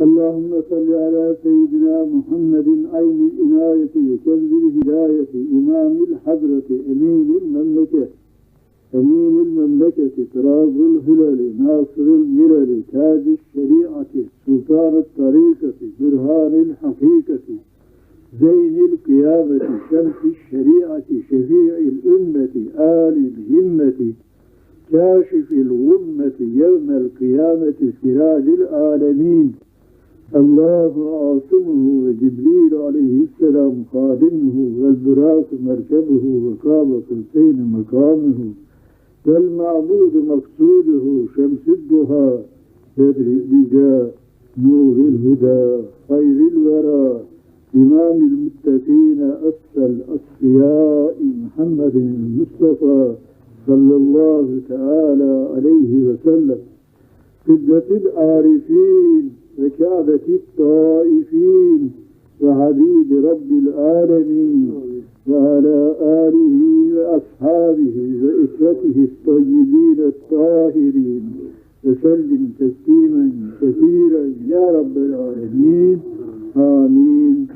Allahümme salli ala seyyidina Muhammedin aynil inayeti ve kezbil hidayeti, imamil hazreti, eminil memleket, eminil memleketi, tırazul hüleli, nasırıl mireli, tâdis şeriatı, sultanı tarikati, bürhanil hakikati, zeynil kıyameti, şemsi şeriatı, şefi'il ümmeti, âlil himmeti, kâşifil gummeti, yevmel kıyameti, siralil âlemin, الله عاصمه وجبريل عليه السلام خادمه والبراق مركبه وقاب قلتين مقامه والمعبود مقصوده شمس الضحى بدر الدجى نور الهدى خير الورى إمام المتقين أصفى الأصفياء محمد المصطفى صلى الله تعالى عليه وسلم قبلة العارفين وكعبة الطائفين وحبيب رب العالمين وعلى آله وأصحابه وإسرته الطيبين الطاهرين. وسلم تسليما كثيرا يا رب العالمين. آمين.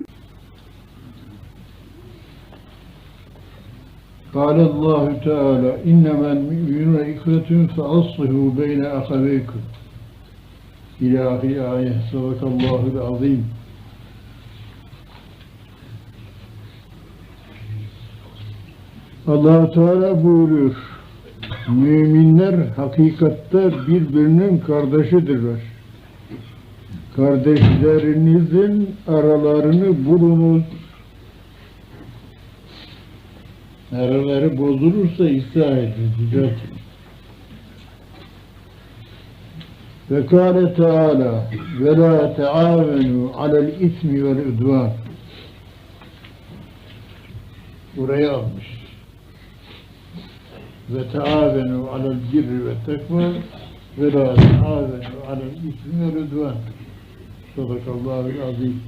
قال الله تعالى إنما المؤمنون إخوة فأصلحوا بين أخويكم. إلى آخر آية صدق الله العظيم allah Teala buyuruyor. Müminler hakikatte birbirinin kardeşidirler. Kardeşlerinizin aralarını bulunuz. Araları bozulursa ıslah edin, düzeltin. Ve kâle Teala ve la teâvenû alel ismi vel udvân. Buraya almış. Ve teâvenû alel birri ve tekvâ ve la teâvenû alel ismi vel udvân. Sadakallahu azim.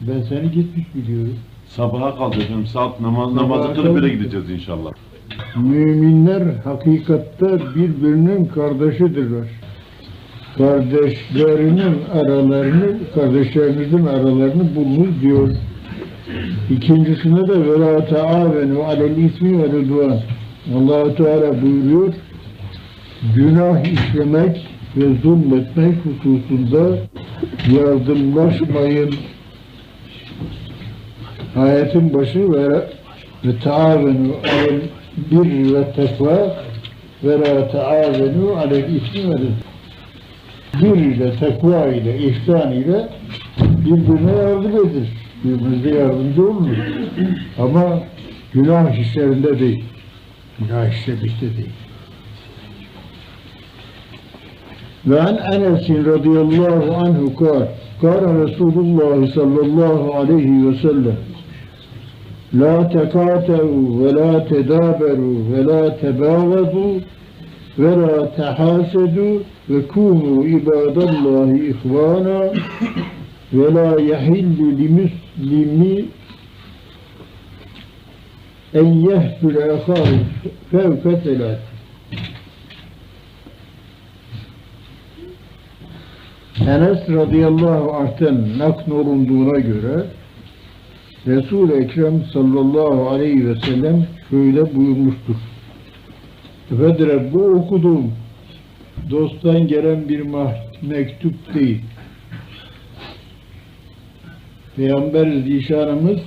Ben seni gitmiş biliyorum. Sabaha kalacağım. Saat namaz, namazı kılıp kalacağım. gideceğiz inşallah. Müminler hakikatte birbirinin kardeşidirler. Kardeşlerinin aralarını, kardeşlerinizin aralarını bulunuz diyor. İkincisinde de ve la teavenu alel ismi ve rıdvan. allah Teala buyuruyor, günah işlemek ve zulmetmek hususunda yardımlaşmayın. Ayetin başı ve ve taavenu alel bir ve tekva ve la taavenu alel ismi ve. Bir ile tekva ile ihsan ile birbirine yardım edin. Birbirinize yardımcı olun. Ama günah işlerinde değil. Günah işlemekte değil. Ve an Enes radıyallahu anhu kal, kâle Resulullah sallallahu aleyhi ve sellem, La tekâte'u ve la tedâberu ve la tebâvedu ve la tehâsedu ve kûnû ibâdallahi ihvâna ve la yehillu limuslimi en yehbüle ehâhu fevke selât. Enes radıyallahu anh'ten naknolunduğuna göre Resul-i Ekrem sallallahu aleyhi ve sellem şöyle buyurmuştur. Efendim bu okuduğum dosttan gelen bir mektup değil. Peygamber zişanımız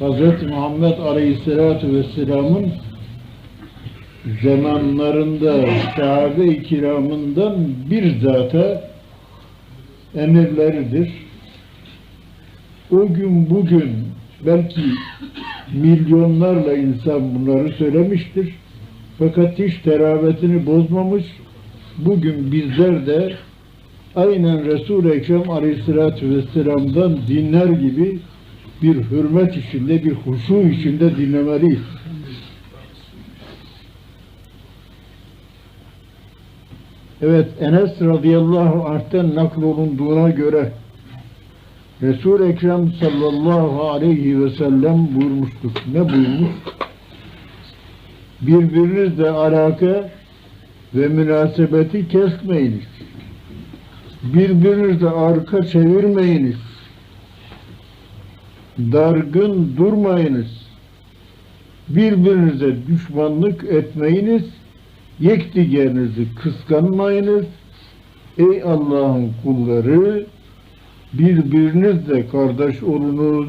Hz. Muhammed Aleyhisselatü Vesselam'ın zamanlarında sahabe-i kiramından bir zata emirleridir. O gün bugün belki milyonlarla insan bunları söylemiştir. Fakat hiç teravetini bozmamış. Bugün bizler de aynen Resul-i Ekrem Aleyhisselatü Vesselam'dan dinler gibi bir hürmet içinde, bir huşu içinde dinlemeliyiz. Evet, Enes radıyallahu anh'ten naklolunduğuna göre Resul-i Ekrem sallallahu aleyhi ve sellem buyurmuştur. Ne buyurmuş? Birbirinizle alaka ve münasebeti kesmeyiniz. Birbirinize arka çevirmeyiniz. Dargın durmayınız. Birbirinize düşmanlık etmeyiniz. Yekdigerinizi kıskanmayınız. Ey Allah'ın kulları birbirinizle kardeş olunuz.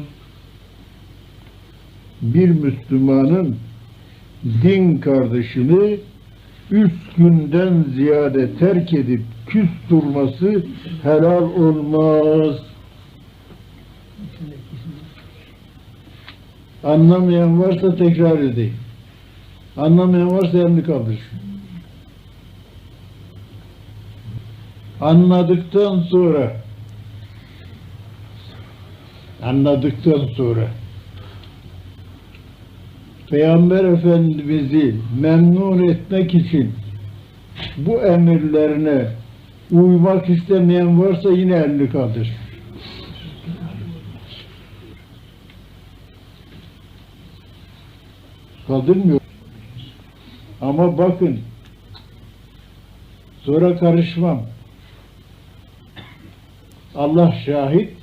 Bir Müslümanın din kardeşini üç günden ziyade terk edip küs durması helal olmaz. Anlamayan varsa tekrar edeyim. Anlamayan varsa elini kaldırsın. Anladıktan sonra anladıktan sonra Peygamber Efendimiz'i memnun etmek için bu emirlerine uymak istemeyen varsa yine elini kaldır. Kaldırmıyor. Ama bakın sonra karışmam. Allah şahit,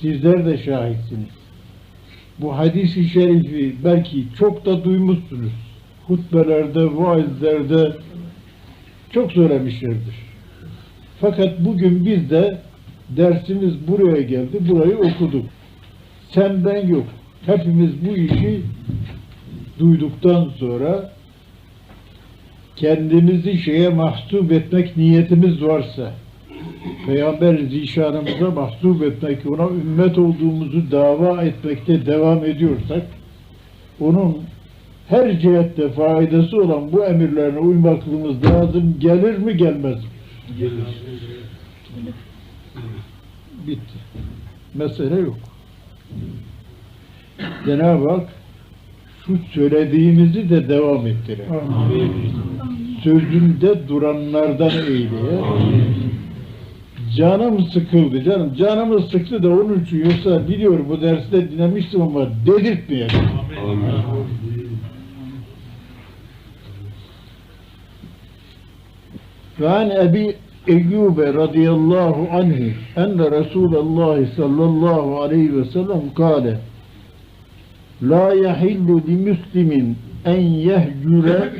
sizler de şahitsiniz. Bu hadisi şerifi belki çok da duymuşsunuz. Hutbelerde, vaizlerde çok söylemişlerdir. Fakat bugün biz de dersimiz buraya geldi, burayı okuduk. Sen ben yok. Hepimiz bu işi duyduktan sonra kendimizi şeye mahsup etmek niyetimiz varsa Peygamber zişanımıza mahsup etmek, ona ümmet olduğumuzu dava etmekte devam ediyorsak, onun her cihette faydası olan bu emirlerine uymaklığımız lazım. Gelir mi gelmez mi? Bitti. Mesele yok. Cenab-ı Hak şu söylediğimizi de devam ettirir. Sözünde duranlardan eyleye. Canım sıkıldı canım. Canımı sıktı da onun için yoksa biliyorum bu derste dinlemiştim ama dedirtmeyelim. Ve an Ebi Eyyube radıyallahu anhu enne Resulallah sallallahu aleyhi ve sellem kâle La yahillu li müslimin en yehcure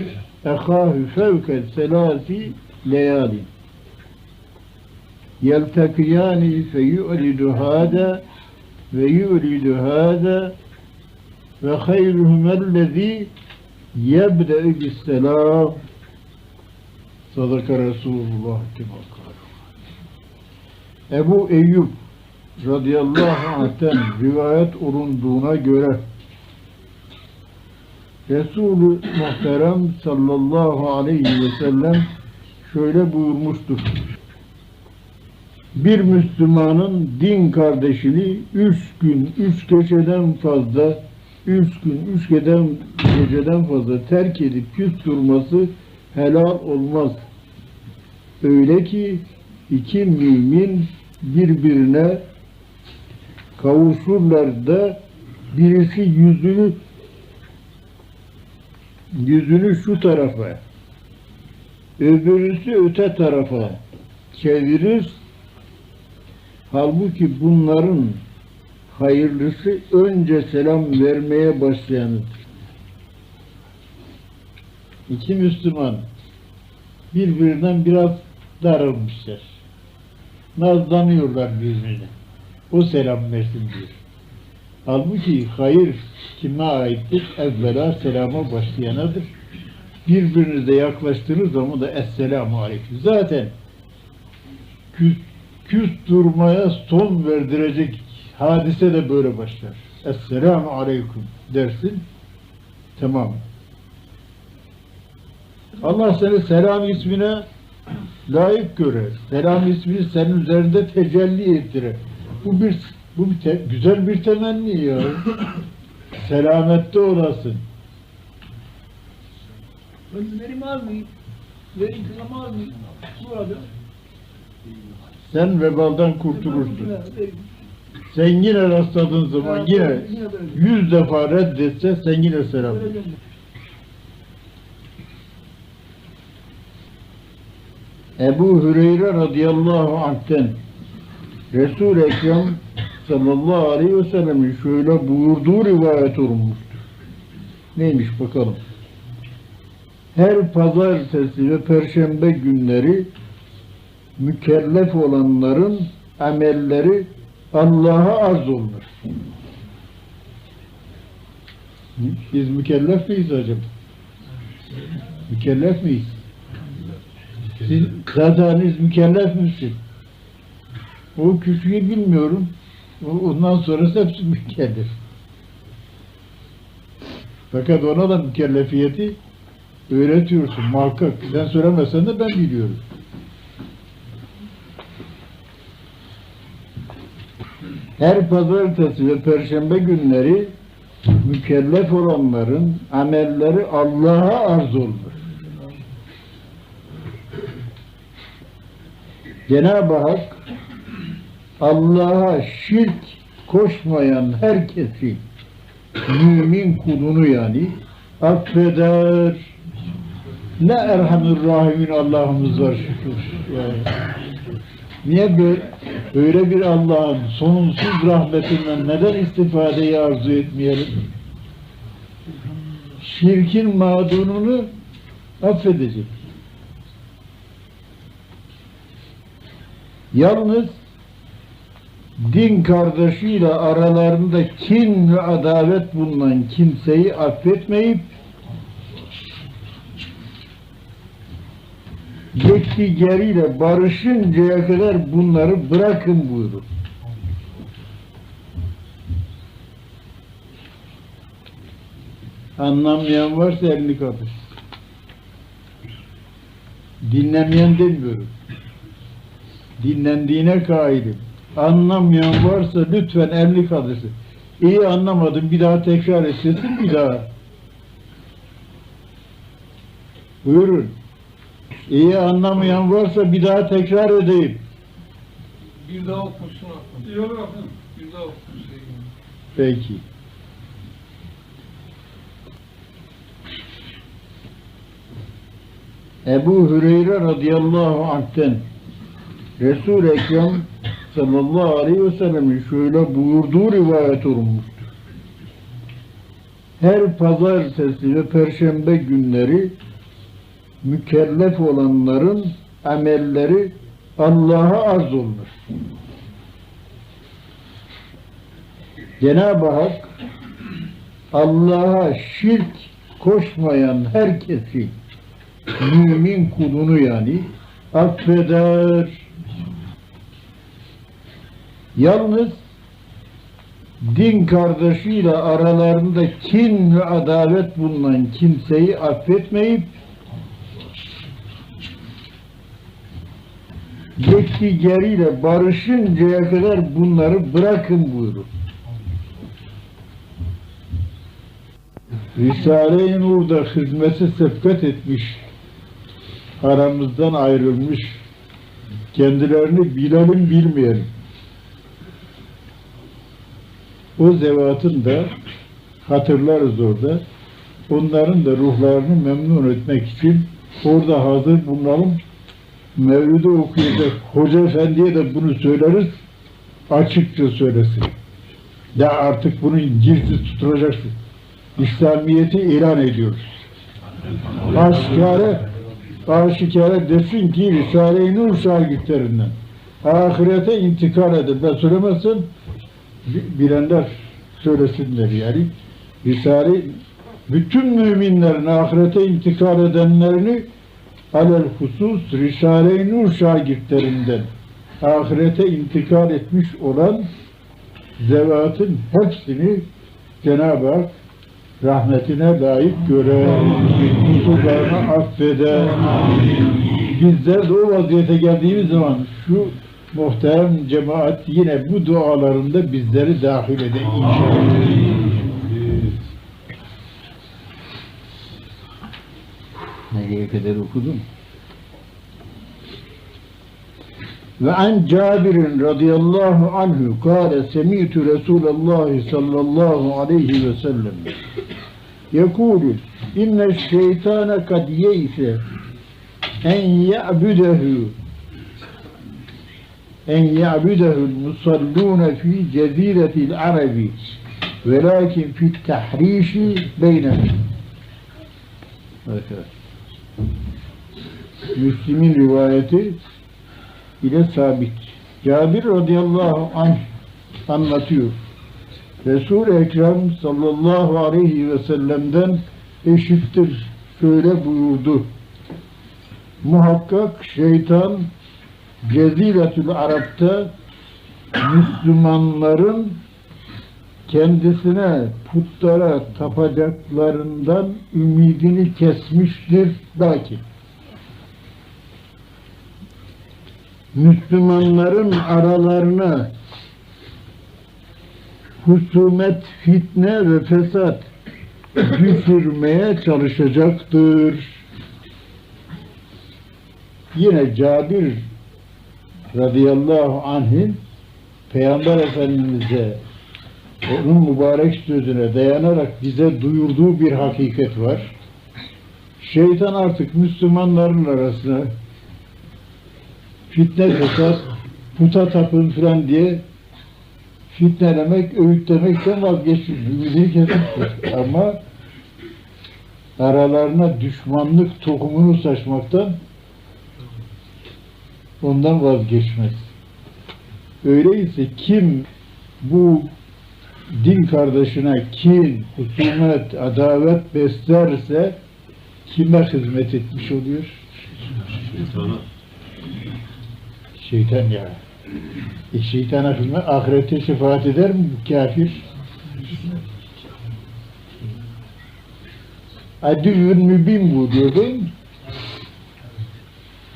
ehâhü fevke selâsi leyalin yeltekiyani fe yu'lidu hâde ve yu'lidu hâde ve hayruhumellezî yebde'ü bisselâm Sadaka Resulullah Tebakar. Ebu Eyyub radıyallahu anh'ten rivayet olunduğuna göre Resulü Muhterem sallallahu aleyhi ve sellem şöyle buyurmuştur bir Müslümanın din kardeşini üç gün, üç geceden fazla, üç gün, üç geceden, geceden fazla terk edip küs durması helal olmaz. Öyle ki iki mümin birbirine kavuşurlar da birisi yüzünü yüzünü şu tarafa öbürüsü öte tarafa çevirir Halbuki bunların hayırlısı önce selam vermeye başlayanıdır. İki Müslüman birbirinden biraz darılmışlar. Nazlanıyorlar birbirine. O selam versin diyor. Halbuki hayır kime aittir? Evvela selama başlayanadır. Birbirinize yaklaştığınız zaman da Esselamu Aleyküm. Zaten küs küs durmaya son verdirecek hadise de böyle başlar. Esselamu aleyküm dersin. Tamam. Allah seni selam ismine layık görer. Selam ismini senin üzerinde tecelli ettirir. Bu bir bu bir te- güzel bir temenni ya. Selamette olasın. Ben verim almayayım. Verim kılam almayayım. Burada. Sen vebaldan kurtulursun. Sen yine rastladığın zaman yine yüz defa reddetse sen yine selam ver. Ebu Hüreyre radıyallahu anh'ten Resul-i Ekrem sallallahu aleyhi ve sellemin şöyle buyurduğu rivayet olunmuştur. Neymiş bakalım. Her pazartesi ve perşembe günleri mükellef olanların amelleri Allah'a arz olunur. Biz mükellef miyiz acaba? Mükellef miyiz? Siz kazanız mükellef misin? O küçüğü bilmiyorum. Ondan sonrası hepsi mükellef. Fakat ona da mükellefiyeti öğretiyorsun muhakkak. Sen söylemesen de ben biliyorum. Her pazartesi ve perşembe günleri mükellef olanların amelleri Allah'a arz olunur. Cenab-ı Hak Allah'a şirk koşmayan herkesi mümin kulunu yani affeder. Ne Erhamur Rahimin Allah'ımız var şükür. Yani. Niye böyle, bir Allah'ın sonsuz rahmetinden neden istifadeyi arzu etmeyelim? Şirkin mağdurunu affedecek. Yalnız din kardeşiyle aralarında kin ve adalet bulunan kimseyi affetmeyip yetkigeriyle barışıncaya kadar bunları bırakın buyurur. Anlamayan varsa elini kaldır. Dinlemeyen demiyorum. Dinlendiğine kailim. Anlamayan varsa lütfen elini kaldırsın. İyi anlamadım bir daha tekrar etsin bir daha. Buyurun. İyi anlamayan varsa bir daha tekrar edeyim. Bir daha okursun aklım. Yok yok. Bir daha okursun. Peki. Ebu Hüreyre radıyallahu anh'ten Resul-i Ekrem sallallahu aleyhi ve sellemin şöyle buyurduğu rivayet olunmuştur. Her pazartesi ve perşembe günleri mükellef olanların amelleri Allah'a arz olunur. Cenab-ı Hak Allah'a şirk koşmayan herkesi mümin kulunu yani affeder. Yalnız din kardeşiyle aralarında kin ve adalet bulunan kimseyi affetmeyip yetkigeriyle barışıncaya kadar bunları bırakın buyurur. Risale-i Nur'da hizmete sevkat etmiş, aramızdan ayrılmış, kendilerini bilelim bilmeyelim. O zevatın da hatırlarız orada. Onların da ruhlarını memnun etmek için orada hazır bulunalım. Mevlüt'ü okuyacak Hoca Efendi'ye de bunu söyleriz. Açıkça söylesin. Ya artık bunu gizli tutturacaksın. İslamiyet'i ilan ediyoruz. Aşikare, aşikare desin ki Risale-i Nur şagitlerinden ahirete intikal edin. Ben söylemezsem bi- bilenler söylesinler yani. Risale bütün müminlerin ahirete intikal edenlerini alel husus Risale-i Nur şagitlerinden ahirete intikal etmiş olan zevatın hepsini Cenab-ı Hak rahmetine layık göre, kusurlarını affeder. Bizler de o vaziyete geldiğimiz zaman şu muhterem cemaat yine bu dualarında bizleri dahil eder inşallah. Nereye kadar okudum? Ve an Cabir radıyallahu anhu kâle semi'tu Resulallah sallallahu aleyhi ve sellem yekûlü inne şeytane kad yeyse en ya'budehu en ya'budehu'l musallûne fi ceziretil arabi velakin fit tahrişi beynehum Evet. Müslim'in rivayeti ile sabit. Cabir radıyallahu anh anlatıyor. Resul-i Ekrem sallallahu aleyhi ve sellem'den eşittir. Şöyle buyurdu. Muhakkak şeytan Ceziretül Arap'ta Müslümanların kendisine putlara tapacaklarından ümidini kesmiştir lakin Müslümanların aralarına husumet, fitne ve fesat düşürmeye çalışacaktır. Yine Cabir radıyallahu anh'in Peygamber Efendimiz'e onun mübarek sözüne dayanarak bize duyurduğu bir hakikat var. Şeytan artık Müslümanların arasına fitne fesat, puta tapın filan diye fitnelemek, öğütlemekten vazgeçmiş. Ümidini kesmiştir. Ama aralarına düşmanlık tohumunu saçmaktan ondan vazgeçmez. Öyleyse kim bu din kardeşine kin, husumet, adavet beslerse kime hizmet etmiş oluyor? Şeytana. Şeytan ya. E şeytana hizmet, ahirette şefaat eder mi bu kafir? Adüvün mübin bu diyor değil mi?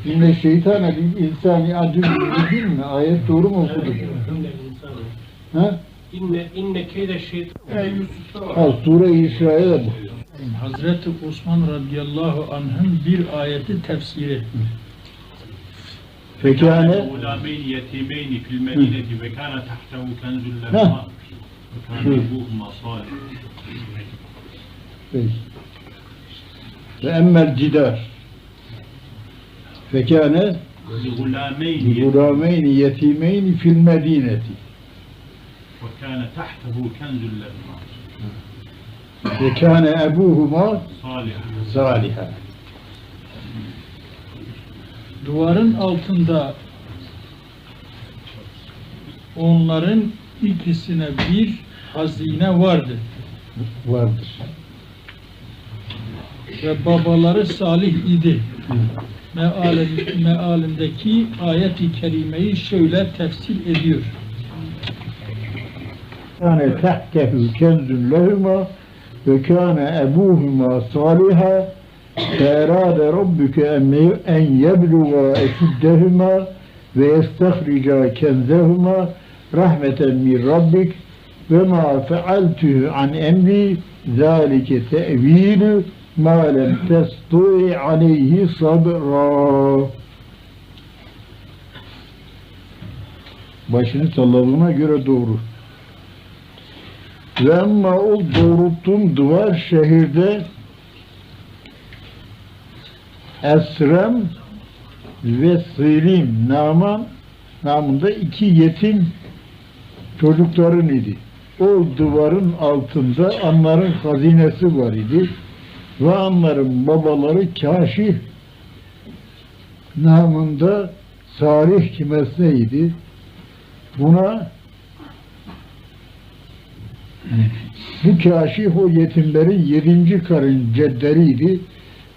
İnne şeytane bil insani adüvün mübin mi? Ayet doğru mu okuduk? Ha? İnne inne keyde şeytan. Ha, Sure-i İsra'ya da bu. Hazreti Osman radıyallahu anh'ın bir ayeti tefsiri. فكان غلامين يتيمين في المدينة وكان تحته كنز لهما نعم. وكان أبوهما صالح إيه. فأما الجدار فكان لغلامين لغلامين يتيمين في المدينة. وكان تحته كنز لهما. وكان أبوهما صالحا. صالحا. Duvarın altında onların ikisine bir hazine vardı. vardır. Ve babaları salih idi. Mealim, mealimdeki ayet-i kerimeyi şöyle tefsir ediyor. Kâne tehtehu kenzun lehuma ve kâne ebuhuma saliha فأراد ربك أن- أن يبلغا أشدهما ويستخرجا كنزهما رحمة من ربك وما فعلته عن أمري ذلك تأويل ما لم تستطع عليه صبرا Başını salladığına göre doğru. Ve ama o doğrulttuğum duvar şehirde Esrem ve Sirim Naman namında iki yetim çocukların idi. O duvarın altında onların hazinesi var idi. Ve onların babaları kaşif namında salih kimeseydi. Buna bu kaşif o yetimlerin yedinci karın cedderiydi.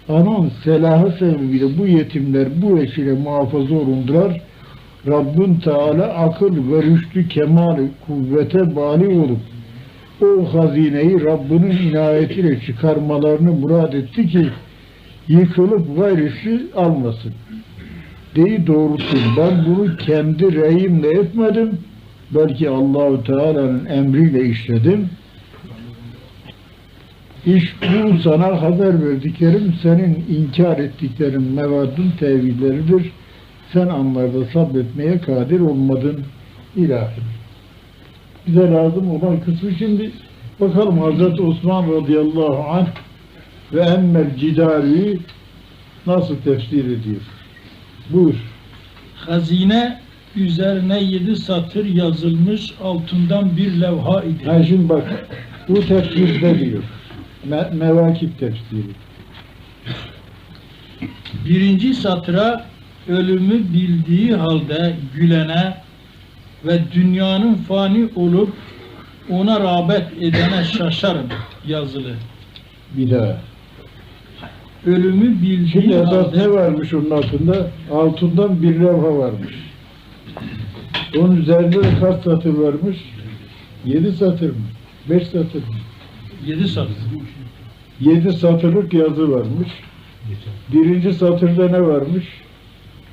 Onun selahı sebebiyle bu yetimler bu eşile muhafaza olundular. Rabbin Teala akıl ve rüştü kemali kuvvete bali olup o hazineyi Rabbinin inayetiyle çıkarmalarını murad etti ki yıkılıp gayrisi almasın. Deyi doğrusu ben bunu kendi reyimle etmedim. Belki Allahu Teala'nın emriyle işledim. İş bu sana haber verdiklerim senin inkar ettiklerin mevadın tevilleridir. Sen onlarda sabretmeye kadir olmadın ilahi. Bize lazım olan kısmı şimdi bakalım Hazreti Osman radıyallahu anh ve emmel cidari nasıl tefsir ediyor? Buyur. Hazine üzerine yedi satır yazılmış altından bir levha idi. Ha şimdi bak, bu tefsirde diyor. Me mevakip tefsiri. Birinci satıra ölümü bildiği halde gülene ve dünyanın fani olup ona rağbet edene şaşarım yazılı. Bir daha. Ölümü bildiği Şimdi halde ne varmış onun altında? Altından bir levha varmış. Onun üzerinde de kaç satır varmış? Yedi satır mı? Beş satır mı? Yedi satır. Yedi satırlık yazı varmış. Birinci satırda ne varmış?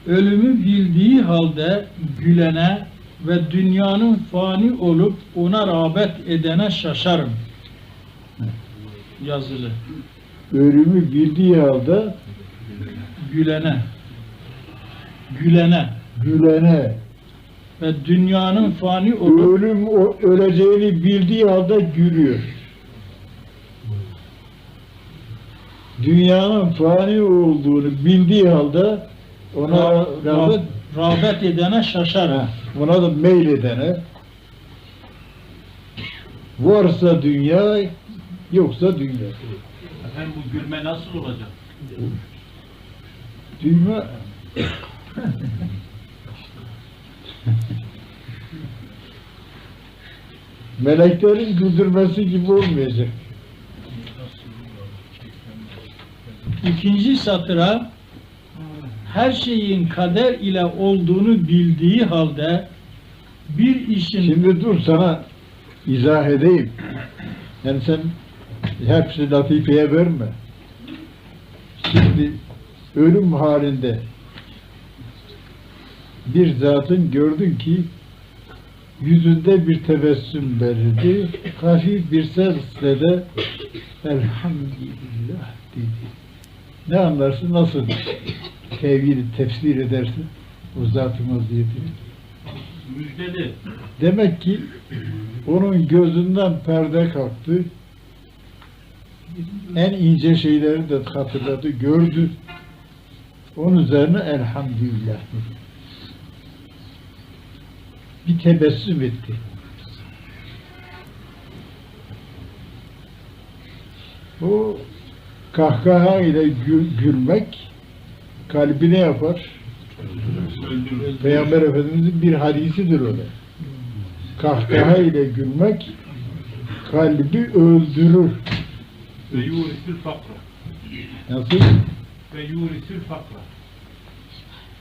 Ölümü bildiği halde gülene ve dünyanın fani olup ona rağbet edene şaşarım. Yazılı. Ölümü bildiği halde Gülene. Gülene gülene, ve dünyanın fani olup ölüm o- öleceğini bildiği halde gülüyor. Dünyanın fani olduğunu bildiği halde ona ra- rağbet, rağbet edene şaşarım. Ha, ona da meyledene varsa dünya yoksa dünya. Efendim bu gülme nasıl olacak? Dünya meleklerin güldürmesi gibi olmayacak. İkinci satıra her şeyin kader ile olduğunu bildiği halde bir işin Şimdi dur sana izah edeyim. Yani sen hepsi latifeye verme. Şimdi ölüm halinde bir zatın gördün ki yüzünde bir tebessüm belirdi. Hafif bir sesle de elhamdülillah dedi. Ne anlarsın? Nasıl tevhid tefsir edersin o zatın vaziyetini? Müjdeli. Demek ki onun gözünden perde kalktı. En ince şeyleri de hatırladı, gördü. Onun üzerine elhamdülillah dedi. Bir tebessüm etti. O kahkaha ile gül- gülmek kalbine yapar. Peygamber Efendimizin bir hadisidir o da. Kahkaha ile gülmek kalbi öldürür. Ve fakra. Nasıl? Ve fakra.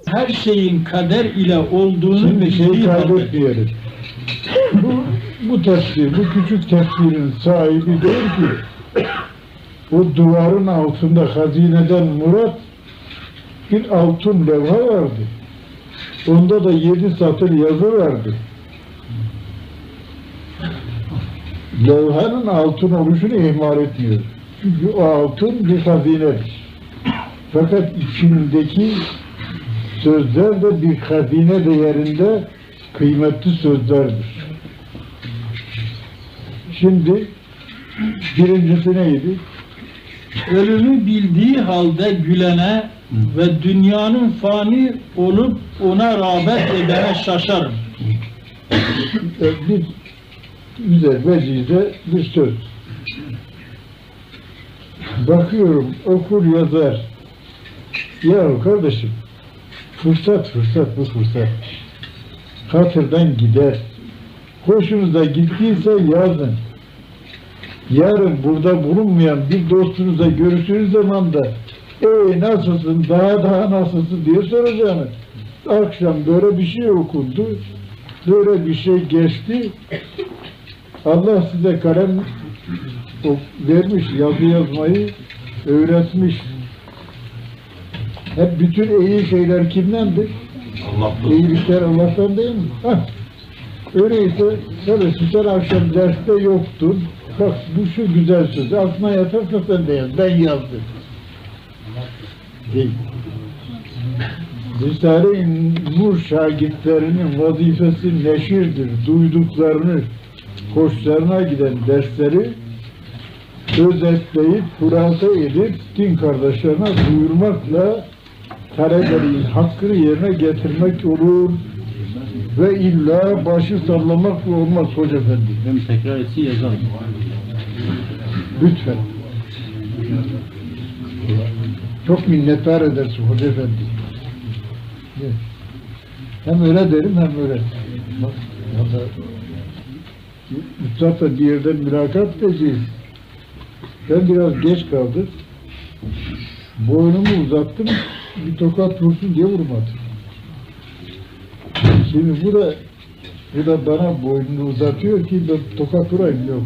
her şeyin kader ile olduğunu Şimdi şeyi kaybetmeyelim. bu, bu tefsir, bu küçük tefsirin sahibi diyor ki o duvarın altında hazineden Murat bir altın levha vardı. Onda da yedi satır yazı vardı. Levhanın altın oluşunu ihmal etmiyor. Çünkü o altın bir hazinedir. Fakat içindeki sözler de bir hazine değerinde kıymetli sözlerdir. Şimdi birincisi neydi? Ölümü bildiği halde gülene ve dünyanın fani olup ona rağbet edene şaşarım. Bir güzel vecize bir söz. Bakıyorum okur yazar. Ya kardeşim fırsat fırsat bu fırsat. Hatırdan gider. Hoşunuza gittiyse yazın. Yarın burada bulunmayan bir dostunuzla görüştüğünüz zaman da ey nasılsın, daha daha nasılsın diye soracağını. Akşam böyle bir şey okundu, böyle bir şey geçti. Allah size kalem vermiş, yazı yazmayı öğretmiş. Hep bütün iyi şeyler kimdendir? Allah'tan. İyilikler Allah'tan değil mi? Hah. Öyleyse şöyle sen akşam derste yoktun. Bak bu şu güzel söz. Aklına yatarsa sen de yaz. Ben yazdım. Değil. Risale-i Nur şagirtlerinin vazifesi neşirdir. Duyduklarını, hoşlarına giden dersleri özetleyip, hurasa edip din kardeşlerine duyurmakla talebelerin hakkını yerine getirmek olur ve illa başı sallamakla olmaz Hoca Efendi. Hem tekrar etsin yazalım. Lütfen. Çok minnettar edersin Hoca Efendi. Hem öyle derim hem öyle. Bak, ya da Mustafa bir yerden mülakat edeceğiz. Ben biraz geç kaldım. Boynumu uzattım, bir tokat vursun diye vurmadım. Şimdi bu da bu da bana boynunu uzatıyor ki ben tokat vurayım yok.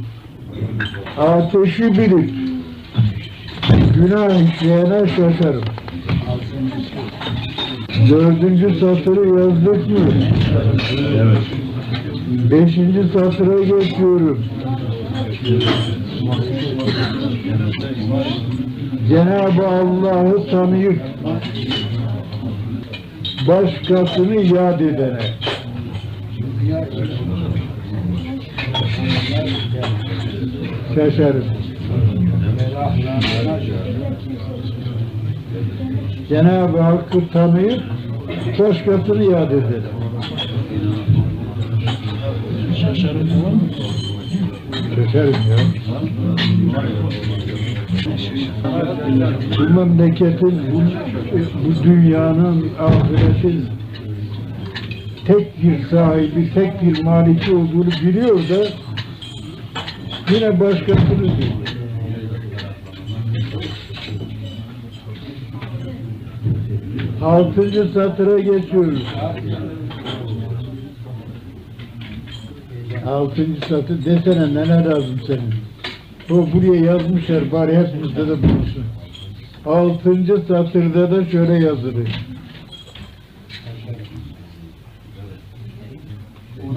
Ateşi bilir. Günah işleyene şaşarım. Dördüncü satırı yazdık mı? Evet. Beşinci satıra geçiyorum. Cenab-ı Allah'ı tanıyıp başkasını yad edene. Şaşarım. Cenab-ı Hakk'ı tanıyıp başkasını yad edene. Şaşarım mı? Şaşarım ya. Bu memleketin, bu, bu dünyanın, ahiretin tek bir sahibi, tek bir maliki olduğunu biliyor da yine başkasını diyor. Altıncı satıra geçiyoruz. Altıncı satır desene neler lazım senin. O buraya yazmışlar bari hepimizde de bulunsun. Altıncı satırda da şöyle yazılı.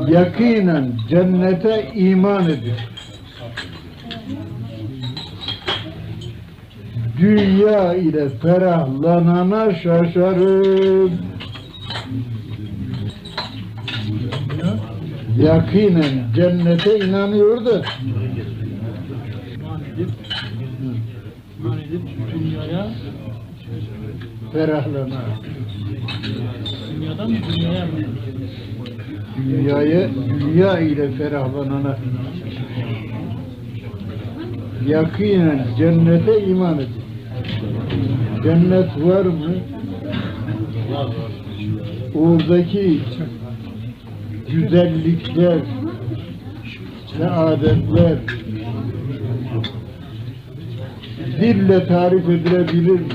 Yakinen cennete iman edin. Dünya ile ferahlanana şaşarım. Yakinen cennete inanıyor da dünyaya, ferahlana. dünyadan? Dünyaya, dünya ile ferahlanana. Yakinen cennete iman edin. Cennet var mı? Oradaki güzellikler ve adetler dille tarif edilebilir mi?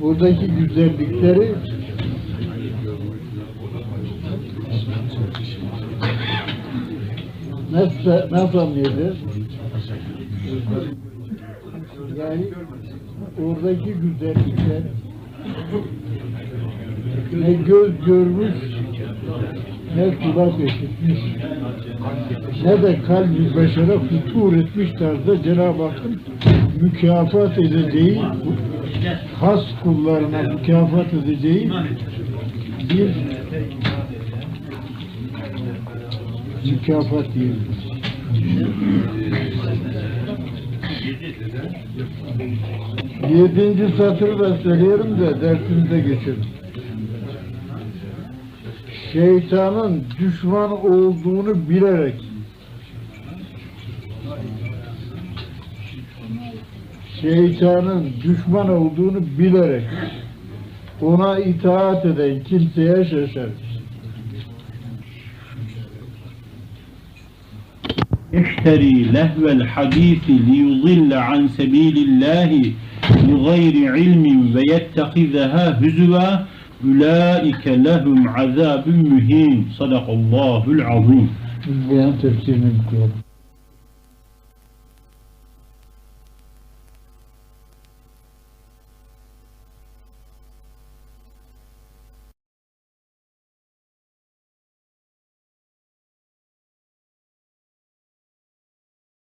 Buradaki güzellikleri nasıl, nasıl anlayacağız? Yani oradaki güzellikler ne göz görmüş ne kulak işitmiş ne de kalbi beşere futur etmiş tarzda Cenab-ı Hakk'ın mükafat edeceği has kullarına mükafat edeceği bir mükafat diyelim. Yedinci satırı da söyleyelim de dersimize geçelim. Şeytanın düşman olduğunu bilerek şeytanın düşman olduğunu bilerek ona itaat eden kimseye şaşar. يشتري لهو الحديث ليضل عن سبيل الله بغير علم ويتخذها هزوا. أولئك لهم عذاب مهين. صدق الله العظيم. Beyan tefsirini okuyalım.